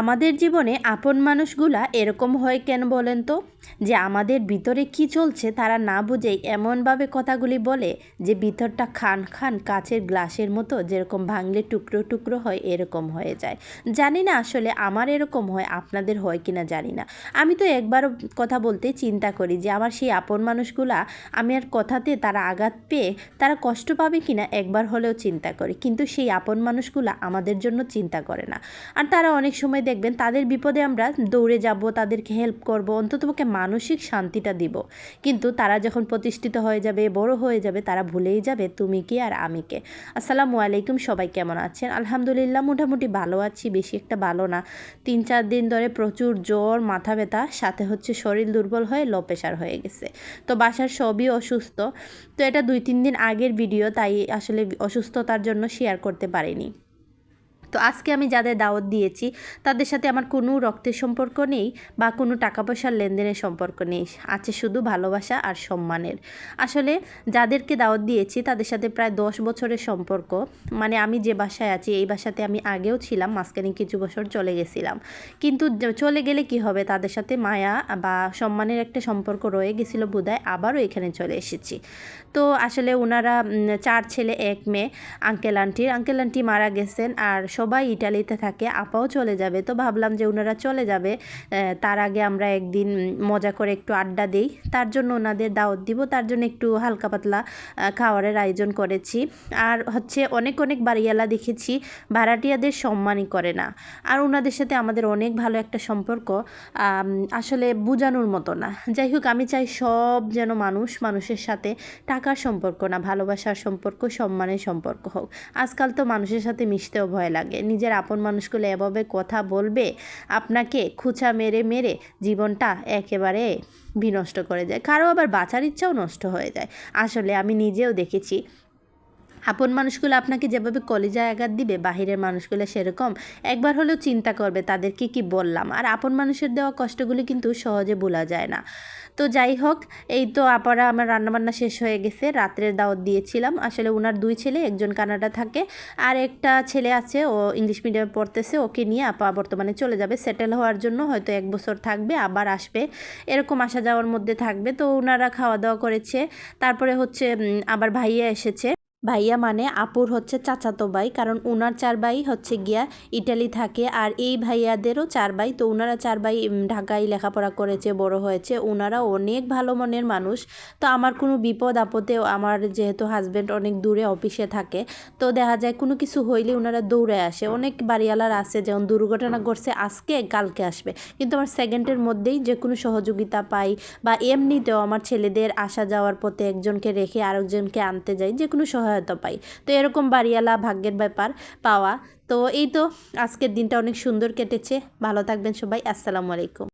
আমাদের জীবনে আপন মানুষগুলা এরকম হয় কেন বলেন তো? যে আমাদের ভিতরে কি চলছে তারা না বুঝেই এমনভাবে কথাগুলি বলে যে ভিতরটা খান খান কাচের গ্লাসের মতো যেরকম ভাঙলে টুকরো টুকরো হয় এরকম হয়ে যায়। জানি না আসলে আমার এরকম হয়, আপনাদের হয় কি না জানি না। আমি তো একবারও কথা বলতে চিন্তা করি যে আমার সেই আপন মানুষগুলা আমি আর কথাতে তারা আঘাত পেয়ে তারা কষ্ট পাবে কি না একবার হলেও চিন্তা করি। কিন্তু সেই আপন মানুষগুলা আমাদের জন্য চিন্তা করে না। আর তারা অনেক সময় দেখবেন তাদের বিপদে আমরা দৌড়ে যাব, তাদেরকে হেল্প করব অন্ততপক্ষে মানসিক শান্তিটা দিব। কিন্তু তারা যখন প্রতিষ্ঠিত হয়ে যাবে, বড় হয়ে যাবে, তারা ভুলেই যাবে, তুমি কি আর আমি কে? আসসালামু আলাইকুম, সবাই কেমন আছেন? আলহামদুলিল্লাহ, মোটামুটি ভালো আছি, বেশি একটা ভালো না। তিন চার দিন ধরে প্রচুর জ্বর, মাথা ব্যথা, সাথে হচ্ছে শরীর দুর্বল হয়ে লো প্রেশার হয়ে গেছে। তো বাসার সবই অসুস্থ। তো এটা দুই তিন দিন আগের ভিডিও তাই আসলে অসুস্থতার জন্য শেয়ার করতে পারিনি। তো আজকে আমি যাদের দাওয়াত দিয়েছি, তাদের সাথে আমার কোনো রক্তের সম্পর্ক নেই বা কোনো টাকা পয়সার লেনদেনের সম্পর্ক নেই। আছে শুধু ভালোবাসা আর সম্মানের। আসলে যাদেরকে দাওয়াত দিয়েছি, তাদের সাথে প্রায় দশ বছরের সম্পর্ক। মানে আমি যে বাসায় আছি, এই বাসাতে আমি আগেও ছিলাম, মাঝখানে কিছু বছর চলে গেছিলাম। কিন্তু চলে গেলে কি হবে? তাদের সাথে মায়া বা সম্মানের একটা সম্পর্ক রয়ে গেছিল বোধহয়, আবারও এখানে চলে এসেছি। তো আসলে ওনারা চার ছেলে, এক মেয়ে, আঙ্কেল, আন্টির। আঙ্কেল, আন্টি মারা গেছেন আর সবাই ইটালিতে থাকে, আপাও চলে যাবে। তো ভাবলাম যে ওনারা চলে যাবে। তার আগে আমরা একদিন মজা করে একটু আড্ডা দিই। তার জন্য ওনাদের দাওয়াত দিব। তার জন্য একটু হালকা পাতলা খাওয়ারের আয়োজন করেছি। আর হচ্ছে অনেক অনেক বাড়িওয়ালা দেখেছি, ভাড়াটিয়াদের সম্মানই করে না। আর ওনাদের সাথে আমাদের অনেক ভালো একটা সম্পর্ক আসলে বোঝানোর মতো না। যাই হোক, আমি চাই সব যেন মানুষ, মানুষের সাথে টাকার সম্পর্ক না, ভালোবাসার সম্পর্ক, সম্মানের সম্পর্ক হোক। আজকাল তো মানুষের সাথে মিশতেও ভয় লাগে। লাগে। নিজের আপন মানুষগুলো এভাবে কথা বলবে, আপনাকে খুঁচা মেরে মেরে জীবনটা একেবারে বিনষ্ট করে যায় কারও আবার বাঁচার ইচ্ছাও নষ্ট হয়ে যায়। আসলে আমি নিজেও দেখেছি আপন মানুষগুলো আপনাকে যেভাবে কলিজায় আঘাত দিবে, বাহিরের মানুষগুলো সেরকম, একবার হলেও চিন্তা করবে তাদেরকে কি বললাম। আর আপন মানুষের দেওয়া কষ্টগুলি কিন্তু সহজে ভোলা যায় না। তো যাই হোক, এই তো আপারা আমার রান্নাবান্না শেষ হয়ে গেছে, রাত্রের দাওয়াত দিয়েছিলাম। আসলে ওনার দুই ছেলে, একজন কানাডা থাকে, আর একটা ছেলে আছে, ও ইংলিশ মিডিয়ামে পড়তেছে, ওকে নিয়ে আপা বর্তমানে চলে যাবে। সেটেল হওয়ার জন্য হয়তো এক বছর থাকবে, আবার আসবে। এরকম আসা যাওয়ার মধ্যে থাকবে। তো ওনারা খাওয়া দাওয়া করেছে। তারপরে হচ্ছে আবার ভাইয়া এসেছে। ভাইয়া মানে আপুর হচ্ছে চাচাতো ভাই, কারণ ওনার চার ভাই হচ্ছে গিয়া ইটালি থাকে আর এই ভাইয়াদেরও চার ভাই। তো ওনারা চার ভাই ঢাকায় লেখাপড়া করেছে, বড় হয়েছে। ওনারা অনেক ভালো মনের মানুষ। তো আমার কোনো বিপদ আপদেও আমার যেহেতু হাজব্যান্ড অনেক দূরে অফিসে থাকে, তো দেখা যায় কোনো কিছু হইলে ওনারা দৌড়ে আসে। অনেক বাড়িওয়ালার আছে, যেমন দুর্ঘটনা ঘটছে আজকে, কালকে আসবে। কিন্তু আমার সেকেন্ডের মধ্যেই যে কোনো সহযোগিতা পাই বা এমনিতেও আমার ছেলেদের আসা যাওয়ার পথে একজনকে রেখে আরেকজনকে আনতে যাই, যে কোনো সহায় সহায়তা পাই। তো এরকম বাড়িওয়ালা ভাগ্যের ব্যাপার পাওয়া। তো এই তো আজকের দিনটা অনেক সুন্দর কেটেছে। ভালো থাকবেন সবাই। আসসালামু আলাইকুম।